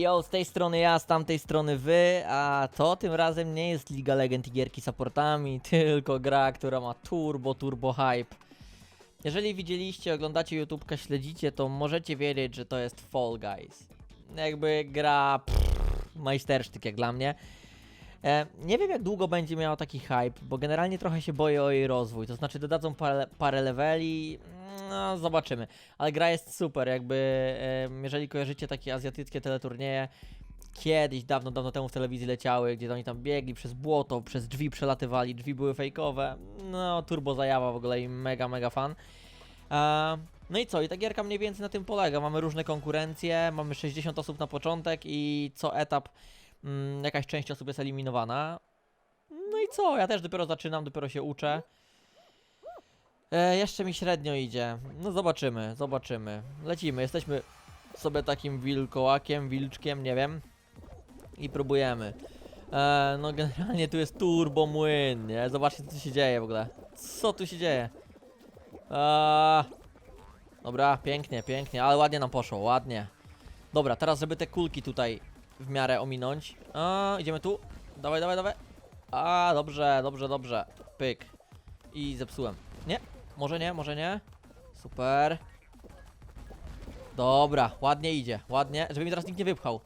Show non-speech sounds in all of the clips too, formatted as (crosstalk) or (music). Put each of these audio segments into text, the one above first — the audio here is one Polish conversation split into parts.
Yo, z tej strony ja, z tamtej strony wy, a to tym razem nie jest Liga Legend i gierki supportami, (laughs) tylko gra, która ma turbo, turbo hype. Jeżeli widzieliście, oglądacie YouTubeka, śledzicie, to możecie wiedzieć, że to jest Fall Guys. Jakby gra pff, majstersztyk jak dla mnie. E, nie wiem jak długo będzie miała taki hype, bo generalnie trochę się boję o jej rozwój. To znaczy dodadzą parę, parę leveli, no zobaczymy. Ale gra jest super, jakby jeżeli kojarzycie takie azjatyckie teleturnieje, kiedyś, dawno, dawno temu w telewizji leciały, gdzie oni tam biegli przez błoto, przez drzwi przelatywali, drzwi były fejkowe, no turbo zajawa w ogóle i mega, mega fan. No i co, i ta gierka mniej więcej na tym polega, mamy różne konkurencje, mamy 60 osób na początek i co etap mm, jakaś część osób jest eliminowana. No i co, ja też dopiero zaczynam, dopiero się uczę. E, jeszcze mi średnio idzie. No zobaczymy, zobaczymy. Lecimy, jesteśmy sobie takim wilkołakiem, wilczkiem, nie wiem. I próbujemy. E, no generalnie tu jest turbo młyn, nie? Zobaczcie co się dzieje w ogóle. Co tu się dzieje? Eee, dobra, pięknie, pięknie, ale ładnie nam poszło, ładnie. Dobra, teraz żeby te kulki tutaj w miarę ominąć. A, idziemy tu. Dawaj, dawaj, dawaj. A, dobrze, dobrze, dobrze. Pyk. I zepsułem. Nie, może nie, może nie. Super. Dobra, ładnie idzie, ładnie, żeby mi teraz nikt nie wypchał.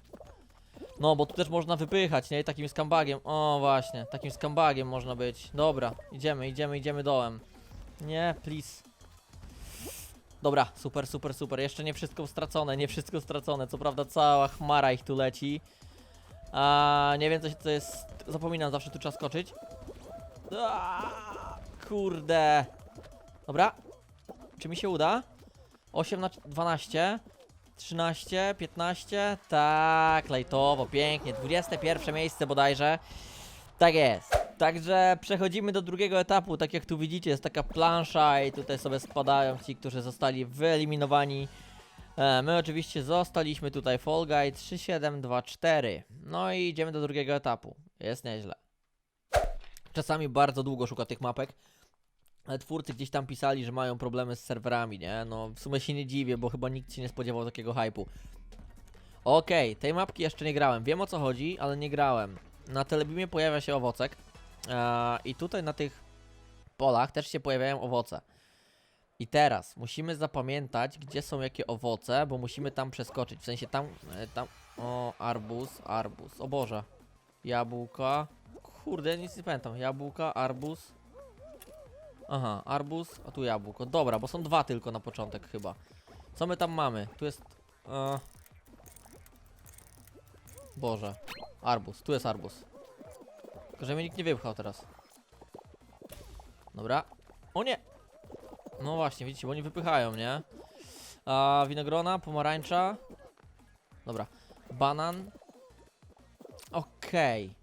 No, bo tu też można wypychać, nie? Takim skambagiem. O, właśnie, takim skambagiem można być. Dobra, idziemy, idziemy, idziemy dołem. Nie, please. Dobra, super, super, super. Jeszcze nie wszystko stracone, nie wszystko stracone. Co prawda cała chmara ich tu leci. A nie wiem co, się- co jest. Zapominam, zawsze tu trzeba skoczyć. Aaaa, kurde. Dobra. Czy mi się uda? 8 na 12. 13, 15. Tak, lajtowo, pięknie. 21 miejsce bodajże. Tak jest. Także przechodzimy do drugiego etapu. Tak jak tu widzicie, jest taka plansza i tutaj sobie spadają ci, którzy zostali wyeliminowani. E, my oczywiście zostaliśmy tutaj Fall Guy 3724. No i idziemy do drugiego etapu. Jest nieźle. Czasami bardzo długo szuka tych mapek. Ale twórcy gdzieś tam pisali, że mają problemy z serwerami, nie? No w sumie się nie dziwię, bo chyba nikt się nie spodziewał takiego hypu. Okej, tej mapki jeszcze nie grałem. Wiem o co chodzi, ale nie grałem. Na telebimie pojawia się owocek. e, I tutaj na tych polach też się pojawiają owoce. I teraz musimy zapamiętać, gdzie są jakie owoce, bo musimy tam przeskoczyć. W sensie tam, e, tam. O, arbuz, arbuz. O Boże. Jabłka. Kurde, nic nie pamiętam. Jabłka, arbuz. Aha, arbuz, a tu jabłko. Dobra, bo są dwa tylko na początek chyba. Co my tam mamy? Tu jest... E... Boże. Arbuz, tu jest arbuz. Tylko, że mnie nikt nie wypchał teraz. Dobra. O nie! No właśnie, widzicie, bo oni wypychają, nie? A winogrona, pomarańcza. Dobra. Banan. Okej.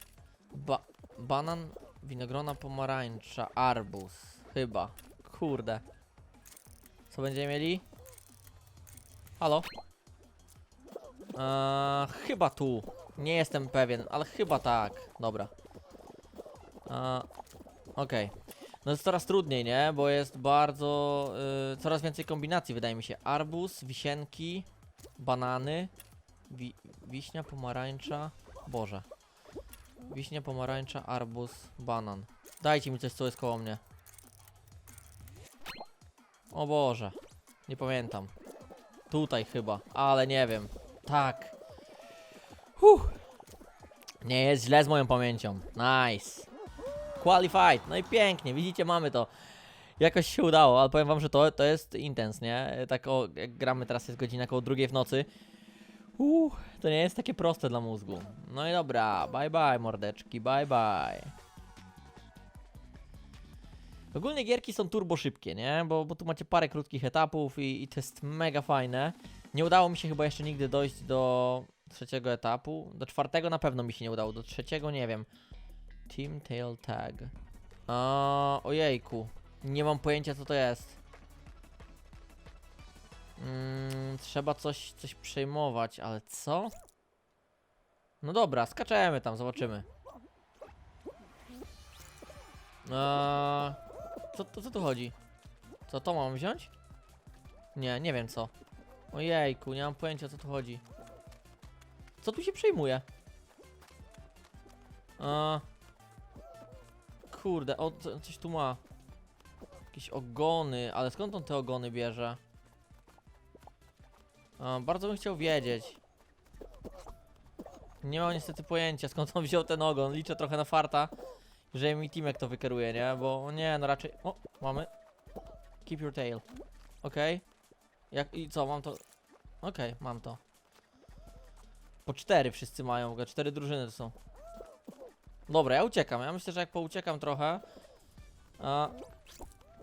Ba banan, winogrona, pomarańcza, arbuz. Chyba. Kurde. Co będziemy mieli? Halo? Eee, chyba tu. Nie jestem pewien, ale chyba tak. Dobra. Eee, Okej. No jest coraz trudniej, nie? Bo jest bardzo... y, coraz więcej kombinacji, wydaje mi się. Arbuz, wisienki, banany, wi wiśnia, pomarańcza... Boże. Wiśnia, pomarańcza, arbuz, banan. Dajcie mi coś, co jest koło mnie. O Boże. Nie pamiętam. Tutaj chyba, ale nie wiem. Tak. Huh. Nie jest źle z moją pamięcią. Nice. Qualified. No i pięknie, widzicie, mamy to. Jakoś się udało, ale powiem wam, że to, to jest intens, nie? Tak o, jak gramy teraz jest godzina około drugiej w nocy. Uh, to nie jest takie proste dla mózgu. No i dobra, bye bye mordeczki, bye bye. Ogólnie gierki są turbo szybkie, nie? Bo, bo tu macie parę krótkich etapów i, i to jest mega fajne. Nie udało mi się chyba jeszcze nigdy dojść do trzeciego etapu. Do czwartego na pewno mi się nie udało, do trzeciego nie wiem. Team Tail Tag. A, ojejku. Nie mam pojęcia co to jest. Mm, trzeba coś, coś przejmować, ale co? No dobra, skaczemy tam, zobaczymy. Eee, co, co tu chodzi? Co to mam wziąć? Nie, nie wiem co. Ojejku, nie mam pojęcia co tu chodzi. Co tu się przejmuje? A... Kurde, o, co- coś tu ma. Jakieś ogony, ale skąd on te ogony bierze? A, bardzo bym chciał wiedzieć. Nie mam niestety pojęcia skąd on wziął ten ogon. Liczę trochę na farta, że mi Timek to wykeruje, nie? Bo nie, no raczej... O, mamy. Keep your tail. Okej. Jak i co, mam to... Okej, mam to. Po cztery wszyscy mają, w cztery drużyny to są. Dobra, ja uciekam. Ja myślę, że jak pouciekam trochę. A...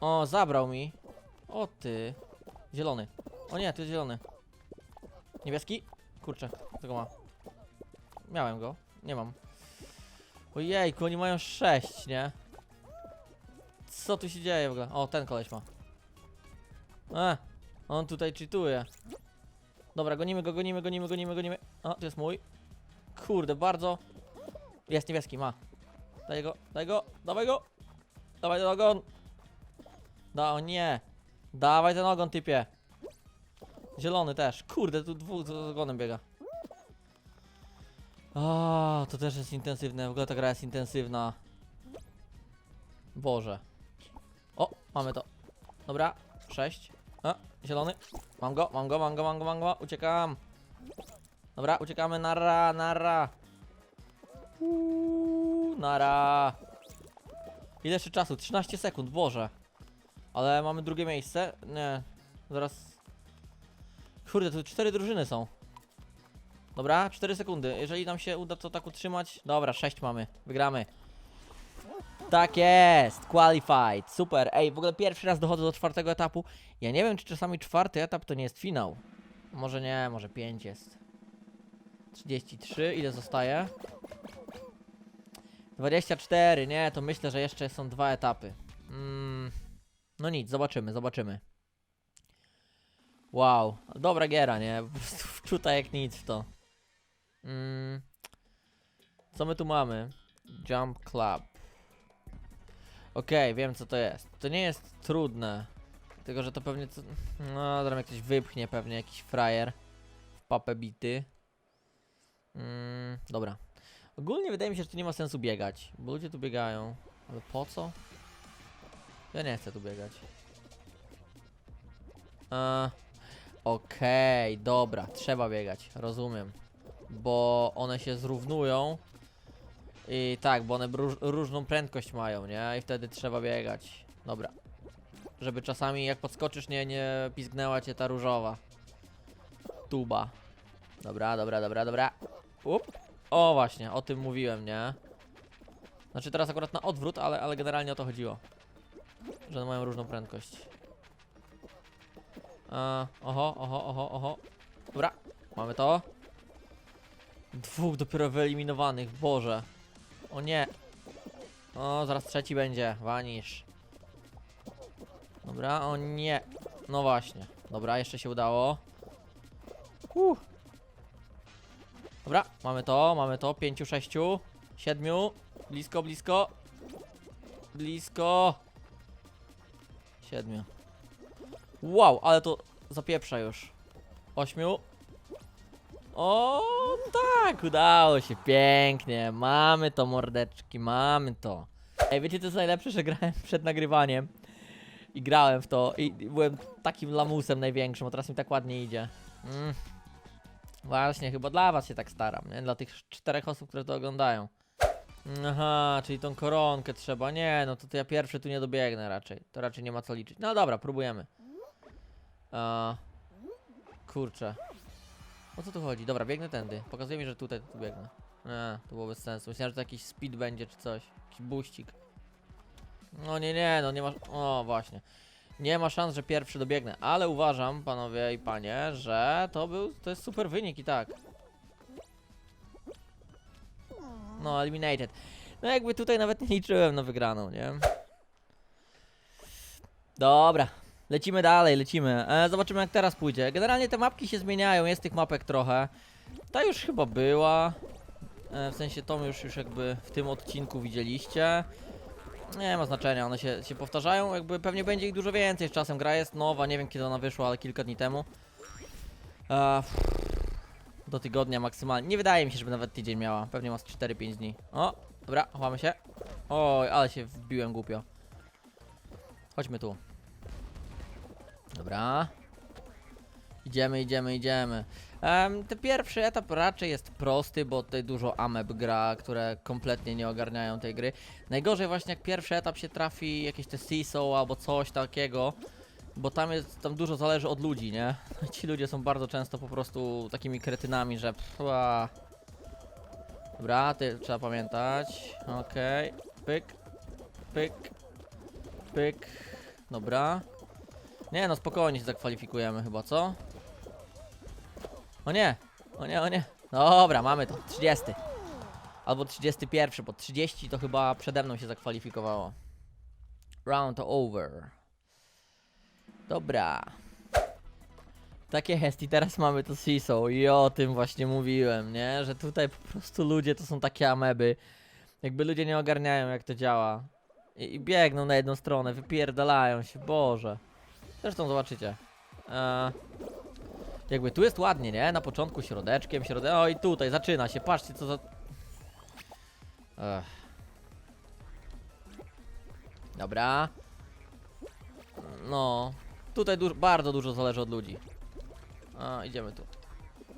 O, zabrał mi. O ty. Zielony. O nie, to jest zielony. Niebieski? Kurczę, tego ma. Miałem go. Nie mam. Ojejku, oni mają sześć, nie? Co tu się dzieje w ogóle? O, ten koleś ma. E, on tutaj cheatuje. Dobra, gonimy go, gonimy, gonimy, gonimy, gonimy. O, to jest mój. Kurde, bardzo. Jest niebieski, ma. Daj go, daj go, dawaj go. Dawaj ten ogon. Da, o nie. Dawaj ten ogon, typie. Zielony też. Kurde, tu dwóch z ogonem biega. O, to też jest intensywne. W ogóle ta gra jest intensywna. Boże. O, mamy to. Dobra, sześć. A, zielony. Mam go, mam go, mam go, mam go, mam go. Uciekam. Dobra, uciekamy. Nara, nara. Uuu, nara. Ile jeszcze czasu? 13 sekund, Boże. Ale mamy drugie miejsce. Nie, zaraz. Kurde, tu cztery drużyny są. Dobra, 4 sekundy. Jeżeli nam się uda to tak utrzymać. Dobra, 6 mamy. Wygramy. Tak jest! Qualified. Super. Ej, w ogóle pierwszy raz dochodzę do czwartego etapu. Ja nie wiem, czy czasami czwarty etap to nie jest finał. Może nie, może 5 jest. 33, ile zostaje? 24, nie, to myślę, że jeszcze są dwa etapy. Mm, no nic, zobaczymy, zobaczymy. Wow, dobra giera, nie? Po prostu (laughs) wczuta jak nic w to. Mm, co my tu mamy? Jump Club. Okej, wiem co to jest. To nie jest trudne. Tylko, że to pewnie co... No, mnie ktoś wypchnie pewnie, jakiś frajer. W papę bity. Mm, dobra. Ogólnie wydaje mi się, że tu nie ma sensu biegać, bo ludzie tu biegają. Ale po co? Ja nie chcę tu biegać. E, Okej, dobra, trzeba biegać, rozumiem. Bo one się zrównują. I tak, bo one róż, różną prędkość mają, nie? I wtedy trzeba biegać. Dobra. Żeby czasami jak podskoczysz, nie, nie pizgnęła cię ta różowa. Tuba. Dobra, dobra, dobra, dobra. Up. O właśnie, o tym mówiłem, nie? Znaczy teraz akurat na odwrót, ale, ale generalnie o to chodziło. Że one mają różną prędkość. E, oho, oho, oho, oho. Dobra, mamy to. Dwóch dopiero wyeliminowanych, Boże. O nie. O, zaraz trzeci będzie, wanisz. Dobra, o nie. No właśnie. Dobra, jeszcze się udało. Uh. Dobra, mamy to, mamy to. Pięciu, sześciu, siedmiu. Blisko, blisko. Blisko. Siedmiu. Wow, ale to zapieprza już. Ośmiu. O, tak, udało się, pięknie. Mamy to, mordeczki, mamy to. Ej, wiecie co jest najlepsze, że grałem (laughs) przed nagrywaniem i grałem w to i byłem takim lamusem największym, a teraz mi tak ładnie idzie. Mm. Właśnie, chyba dla was się tak staram, nie? Dla tych czterech osób, które to oglądają. Aha, czyli tą koronkę trzeba. Nie, no to, to ja pierwszy tu nie dobiegnę raczej. To raczej nie ma co liczyć. No dobra, próbujemy. A, kurczę. O co tu chodzi? Dobra, biegnę tędy. Pokazuje mi, że tutaj tu biegnę. Nie, to było bez sensu. Myślałem, że to jakiś speed będzie czy coś. Jakiś buścik. No nie, nie, no nie ma... O, właśnie. Nie ma szans, że pierwszy dobiegnę, ale uważam, panowie i panie, że to był, to jest super wynik i tak. No, eliminated. No jakby tutaj nawet nie liczyłem na wygraną, nie? Dobra, lecimy dalej, lecimy. E, zobaczymy jak teraz pójdzie. Generalnie te mapki się zmieniają, jest tych mapek trochę. Ta już chyba była. E, w sensie tą już, już jakby w tym odcinku widzieliście. Nie ma znaczenia, one się, się powtarzają, jakby pewnie będzie ich dużo więcej z czasem. Gra jest nowa, nie wiem kiedy ona wyszła, ale kilka dni temu. E, do tygodnia maksymalnie. Nie wydaje mi się, żeby nawet tydzień miała. Pewnie ma z 4-5 dni. O, dobra, chowamy się. Oj, ale się wbiłem głupio. Chodźmy tu. Dobra. Idziemy, idziemy, idziemy. Em, ten pierwszy etap raczej jest prosty, bo tutaj dużo ameb gra, które kompletnie nie ogarniają tej gry. Najgorzej właśnie jak pierwszy etap się trafi jakieś te CISO albo coś takiego, bo tam jest, tam dużo zależy od ludzi, nie? (laughs) Ci ludzie są bardzo często po prostu takimi kretynami, że pła. Dobra, ty trzeba pamiętać. Okej, pyk, pyk, pyk. Dobra. Nie no, spokojnie się zakwalifikujemy chyba, co? O nie, o nie, o nie. Dobra, mamy to. 30. Albo 31, bo 30 to chyba przede mną się zakwalifikowało. Round over. Dobra. Takie jest i teraz mamy to CISO i o tym właśnie mówiłem, nie? Że tutaj po prostu ludzie to są takie ameby. Jakby ludzie nie ogarniają jak to działa. I, i biegną na jedną stronę, wypierdalają się, Boże. Zresztą zobaczycie. Eee, jakby tu jest ładnie, nie? Na początku środeczkiem, środek. O i tutaj zaczyna się, patrzcie co za... Ech. Dobra. No. Tutaj duż, bardzo dużo zależy od ludzi. A, idziemy tu.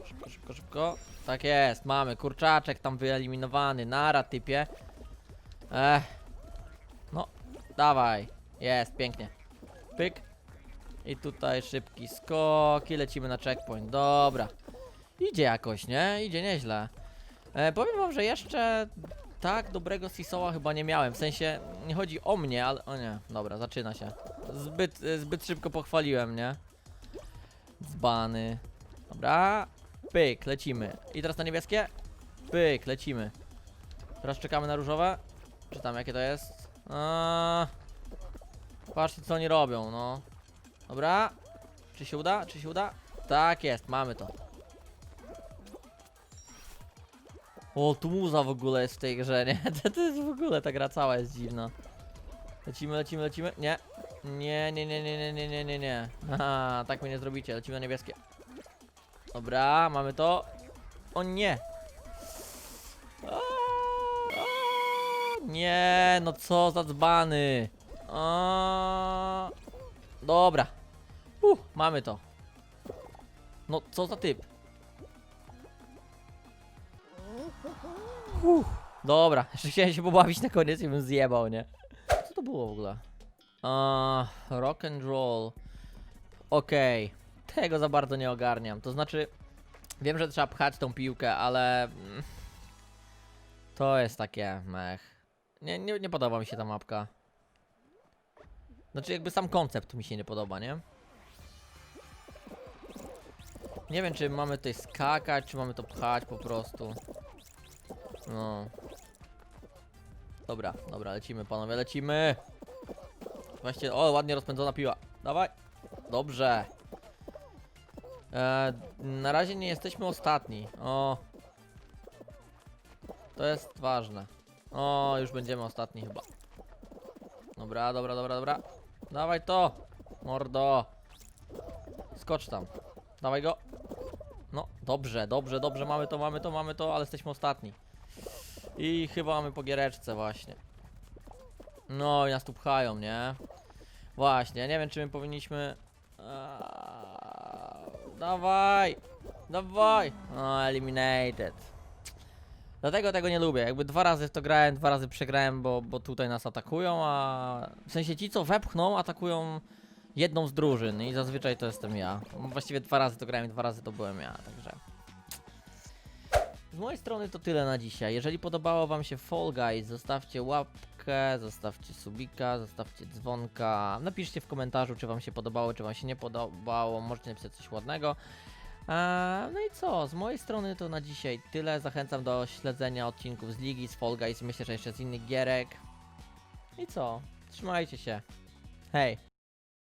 Szybko, szybko, szybko. Tak jest, mamy kurczaczek tam wyeliminowany. Nara, typie. Ech. No, dawaj. Jest, pięknie. Pyk. I tutaj szybki skok i lecimy na checkpoint. Dobra. Idzie jakoś, nie? Idzie nieźle. E, powiem wam, że jeszcze tak dobrego Sisoła chyba nie miałem. W sensie, nie chodzi o mnie, ale... O nie, dobra, zaczyna się. Zbyt, e, zbyt szybko pochwaliłem, nie? Dzbany. Dobra. Pyk, lecimy. I teraz na niebieskie? Pyk, lecimy. Teraz czekamy na różowe. Czy tam jakie to jest? A, patrzcie co oni robią, no. Dobra. Czy się uda? Czy się uda? Tak jest, mamy to. O, tu muza w ogóle jest w tej grze, nie? (laughs) To, to jest w ogóle, ta gra cała jest dziwna. Lecimy, lecimy, lecimy. Nie. Nie, nie, nie, nie, nie, nie, nie, nie, nie. Tak mnie nie zrobicie. Lecimy na niebieskie. Dobra, mamy to. O nie. Nie, no co za dzbany. Dobra. Mamy to. No, co za typ. Uh, dobra, (laughs) jeszcze chciałem się pobawić na koniec i bym zjebał, nie? Co to było w ogóle? Uh, rock and roll. Okej. Tego za bardzo nie ogarniam. To znaczy, wiem, że trzeba pchać tą piłkę, ale... mm, To jest takie mech. Nie, nie, nie podoba mi się ta mapka. Znaczy jakby sam koncept mi się nie podoba, nie? Nie wiem czy mamy tutaj skakać, czy mamy to pchać po prostu. No. Dobra, dobra, lecimy panowie, lecimy! Właściwie, o ładnie rozpędzona piła. Dawaj! Dobrze. E, na razie nie jesteśmy ostatni. O. To jest ważne. O, już będziemy ostatni chyba. Dobra, dobra, dobra, dobra. Dawaj to! Mordo! Skocz tam. Dawaj go. Dobrze, dobrze, dobrze, mamy to, mamy to, mamy to, ale jesteśmy ostatni. I chyba mamy po giereczce właśnie. No i nas tu pchają, nie? Właśnie, nie wiem czy my powinniśmy... Aaaa, dawaj! Dawaj! No, eliminated. Dlatego tego nie lubię. Jakby dwa razy w to grałem, dwa razy przegrałem, bo, bo tutaj nas atakują, a w sensie ci co wepchną, atakują jedną z drużyn i zazwyczaj to jestem ja. Właściwie dwa razy to grałem i dwa razy to byłem ja, także. Z mojej strony to tyle na dzisiaj. Jeżeli podobało wam się Fall Guys, zostawcie łapkę, zostawcie subika, zostawcie dzwonka. Napiszcie w komentarzu, czy wam się podobało, czy wam się nie podobało. Możecie napisać coś ładnego. Eee, no i co, z mojej strony to na dzisiaj tyle. Zachęcam do śledzenia odcinków z Ligi, z Fall Guys, myślę, że jeszcze z innych gierek. I co, trzymajcie się. Hej!